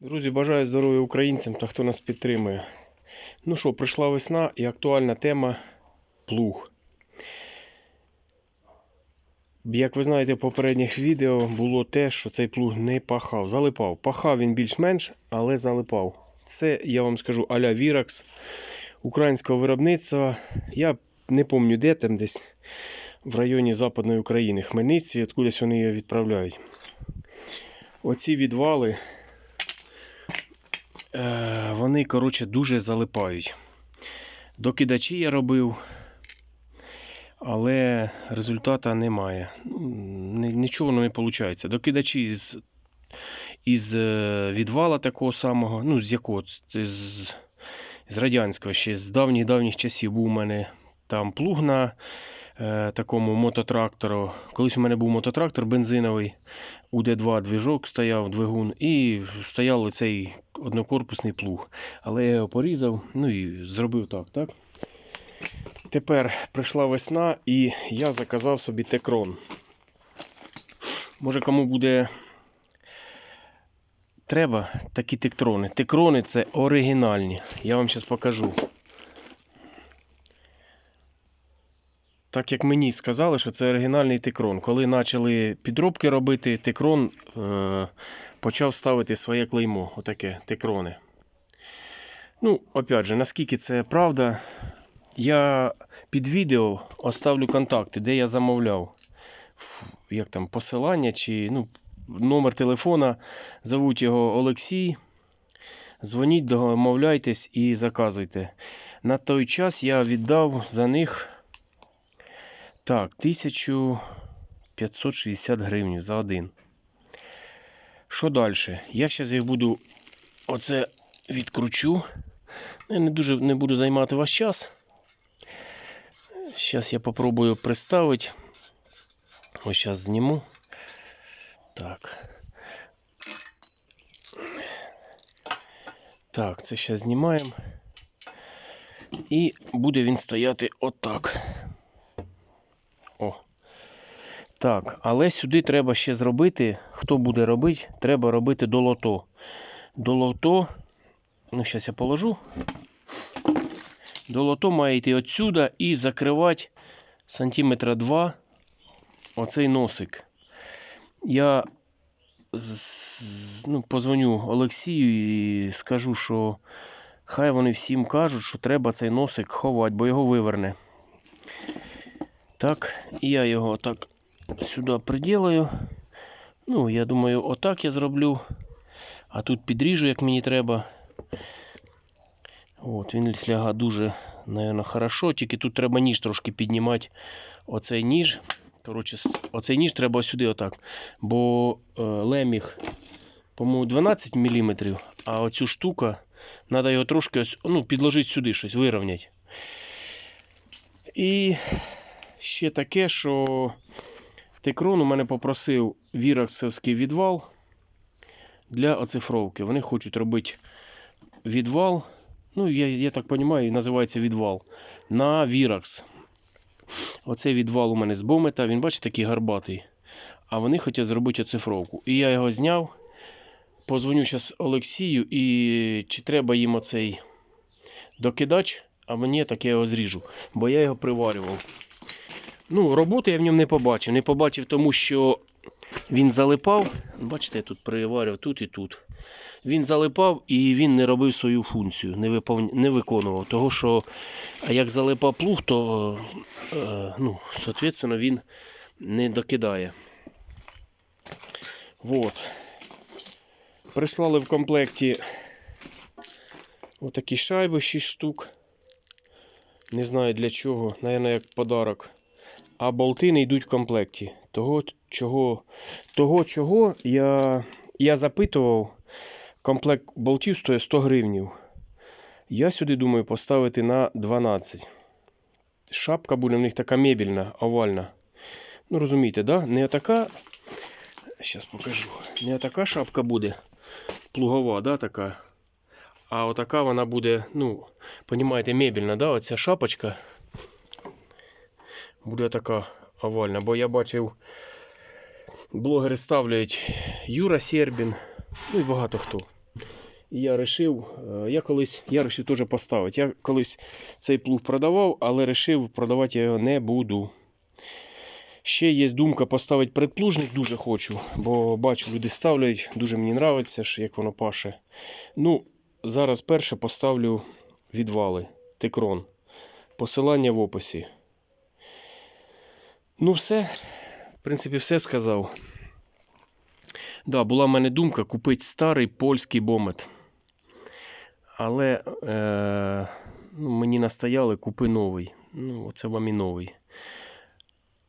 Друзі, бажаю здоров'я українцям та хто нас підтримує. Ну що, прийшла весна і актуальна тема плуг. Як ви знаєте, в попередніх відео було те, що цей плуг не пахав. Залипав. Пахав він більш-менш, але залипав. Це, я вам скажу, а-ля Virax українського виробництва. Я не пам'ятаю де там десь в районі Западної України, Хмельниці, откудись вони її відправляють. Оці відвали вони, коротше, дуже залипають. Докидачі я робив, але результата немає. Ну, Нічого воно не виходить. Докидачі з, із е, відвала такого самого, ну, з якого? З, з радянського, ще з давніх-давніх часів був у мене там плуг на е, такому мототрактору. Колись у мене був мототрактор бензиновий. УД2 движок стояв, двигун, і стояв цей однокорпусний плуг. Але я його порізав, ну і зробив так, так? Тепер прийшла весна і я заказав собі текрон. Може кому буде треба такі тектрони. Текрони це оригінальні. Я вам зараз покажу. Так як мені сказали, що це оригінальний текрон. Коли почали підробки робити, текрон е, почав ставити своє клеймо. Отаке текрони. Ну, опять же, наскільки це правда, я під відео оставлю контакти, де я замовляв. Як там, посилання чи ну, номер телефона. Зовуть його Олексій. Дзвоніть, домовляйтесь і заказуйте. На той час я віддав за них. Так, 1560 гривень за один. Що далі? Я зараз їх буду оце відкручу. Я не дуже не буду займати ваш час. Зараз я попробую приставити. Ось зараз зніму. Так. Так, це зараз знімаємо. І буде він стояти отак. Так, але сюди треба ще зробити. Хто буде робити, треба робити долото. Долото. Ну, зараз я положу. Долото має йти отсюда і закривати сантиметра 2 оцей носик. Я ну, позвоню Олексію і скажу, що хай вони всім кажуть, що треба цей носик ховати, бо його виверне. Так, і я його так сюди приділаю. Ну, я думаю, отак я зроблю. А тут підріжу, як мені треба. От, він сляга дуже, наверное, хорошо. Тільки тут треба ніж трошки піднімати. Оцей ніж. Коротше, оцей ніж треба сюди отак. Бо е, леміг, по-моєму, 12 мм, а оцю штука, треба його трошки ось, ну, підложити сюди щось, вирівняти. І ще таке, що Текрон у мене попросив віраксовський відвал для оцифровки. Вони хочуть робити відвал. Ну, я, я так розумію, називається відвал. На Віракс. Оцей відвал у мене з Бомета, він, бачите, такий гарбатий. А вони хочуть зробити оцифровку. І я його зняв. Позвоню зараз Олексію і чи треба їм оцей докидач, а мені так я його зріжу, бо я його приварював. Ну, роботи я в ньому не побачив. Не побачив, тому що він залипав. Бачите, я тут приварював тут і тут. Він залипав і він не робив свою функцію, не, випов... не виконував. Того, що як залипав плуг, то е, ну, соответственно, він не докидає. Вот. Прислали в комплекті отакі шайби 6 штук. Не знаю для чого, Наверно, як подарок. А болти не йдуть в комплекті. Того, чого, того, чого я, я запитував, комплект болтів стоїть 100 гривнів. Я сюди думаю поставити на 12. Шапка буде в них така мебільна, овальна. Ну, розумієте, да? Не така. Зараз покажу. Не така шапка буде плугова, да, така. А отака вона буде, ну, понімаєте, мебільна, да? Оця шапочка буде така овальна. Бо я бачив, блогери ставлять Юра Сербін, ну і багато хто. І я вирішив, я колись, я вирішив теж поставити. Я колись цей плуг продавав, але вирішив, продавати я його не буду. Ще є думка поставити предплужник, дуже хочу, бо бачу, люди ставлять, дуже мені подобається, як воно паше. Ну, зараз перше поставлю відвали, текрон. Посилання в описі. Ну, все. В принципі, все сказав. Да, була в мене думка купити старий польський бомет. Але е, ну, мені настояли, купи новий. Ну, оце вам і новий.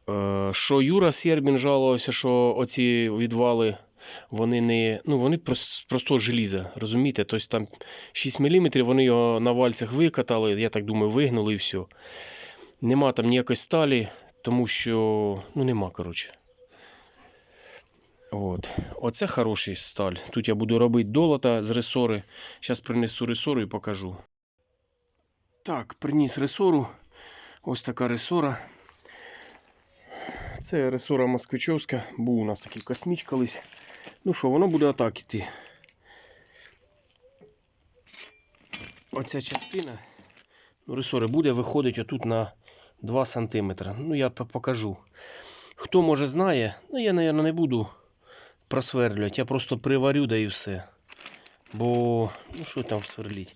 Е, що Юра Сєрбін жалувався, що оці відвали, вони не. Ну, вони прос- з желіза, розумієте? Тобто там 6 мм, вони його на вальцях викатали, я так думаю, вигнули і все. Нема там ніякої сталі, тому що. Ну, нема, коротше. От. Оце хороший сталь. Тут я буду робити долота з ресори. Зараз принесу ресору і покажу. Так, приніс ресору. Ось така ресора. Це ресора москвичовська. Був у нас такий косміч колись. Ну що, воно буде отак іти. Оця частина ну, ресори буде виходить отут на 2 см. Ну, я покажу. Хто може знає, ну я, мабуть, не буду просверлювати. Я просто приварю, да і все. Бо, ну що там сверліть.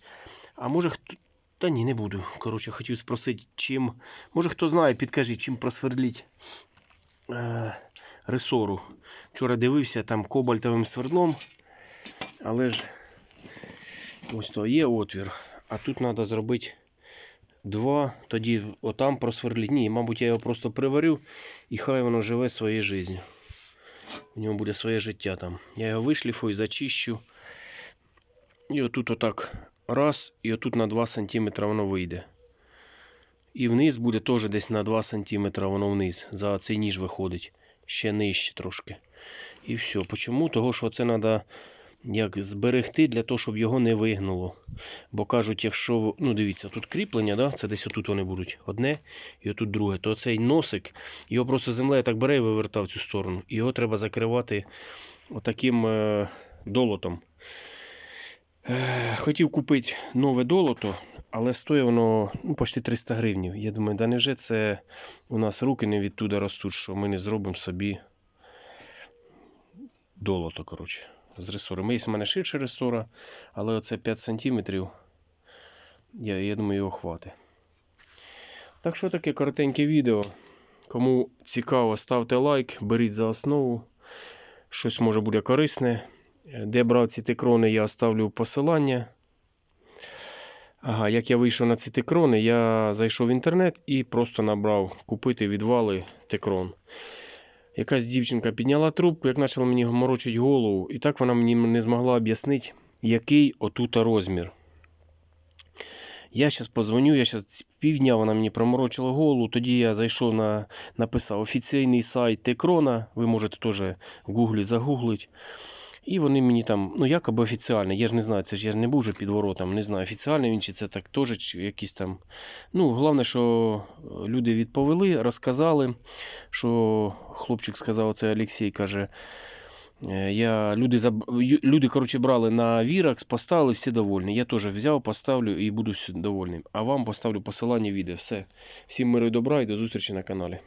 А може хто. Та ні, не буду. Коротше, хотів спросити, чим. Може хто знає, підкажіть, чим просверліть е, ресору. Вчора дивився там кобальтовим свердлом. Але ж ось то є отвір. А тут треба зробити два. Тоді отам просверліть. Ні, мабуть, я його просто приварю і хай воно живе своєю життю. У нього буде своє життя там. Я його вишліфую, зачищу. І отут отак раз, і отут на 2 см воно вийде. І вниз буде теж десь на 2 см воно вниз. За цей ніж виходить. Ще нижче трошки. І все. Почому? Того, що це треба як зберегти для того, щоб його не вигнуло. Бо кажуть, якщо. Ну, дивіться, тут кріплення, да? це десь отут вони будуть. Одне і отут друге. То цей носик, його просто землею так бере і вивертав в цю сторону. І його треба закривати отаким е, долотом. Е, хотів купити нове долото, але стоїть воно ну, почти 300 гривень. Я думаю, да невже це у нас руки не відтуда ростуть, що ми не зробимо собі долото, коротше, з ресори. Є в мене ширше ресора, але оце 5 см. Я, я думаю, його хватить. Так що таке коротеньке відео. Кому цікаво, ставте лайк, беріть за основу. Щось може буде корисне. Де брав ці тикрони, я оставлю посилання. Ага, як я вийшов на ці тикрони, я зайшов в інтернет і просто набрав купити відвали тикрон. Якась дівчинка підняла трубку, як почала мені морочити голову, і так вона мені не змогла об'яснити, який отута розмір. Я зараз позвоню, я зараз півдня вона мені проморочила голову. Тоді я зайшов на написав офіційний сайт Текрона. Ви можете теж в гуглі загуглити. І вони мені там, ну якоби офіціальний, я ж не знаю, це ж я ж не був вже під воротом, не знаю, офіціальний він чи це так теж, чи якісь там. Ну, головне, що люди відповіли, розказали, що хлопчик сказав, це Олексій каже. е, Я, люди, заб... люди коротше, брали на Віракс, поставили, всі довольні. Я теж взяв, поставлю і буду довольним. А вам поставлю посилання відео. Все. Всім миру і добра і до зустрічі на каналі.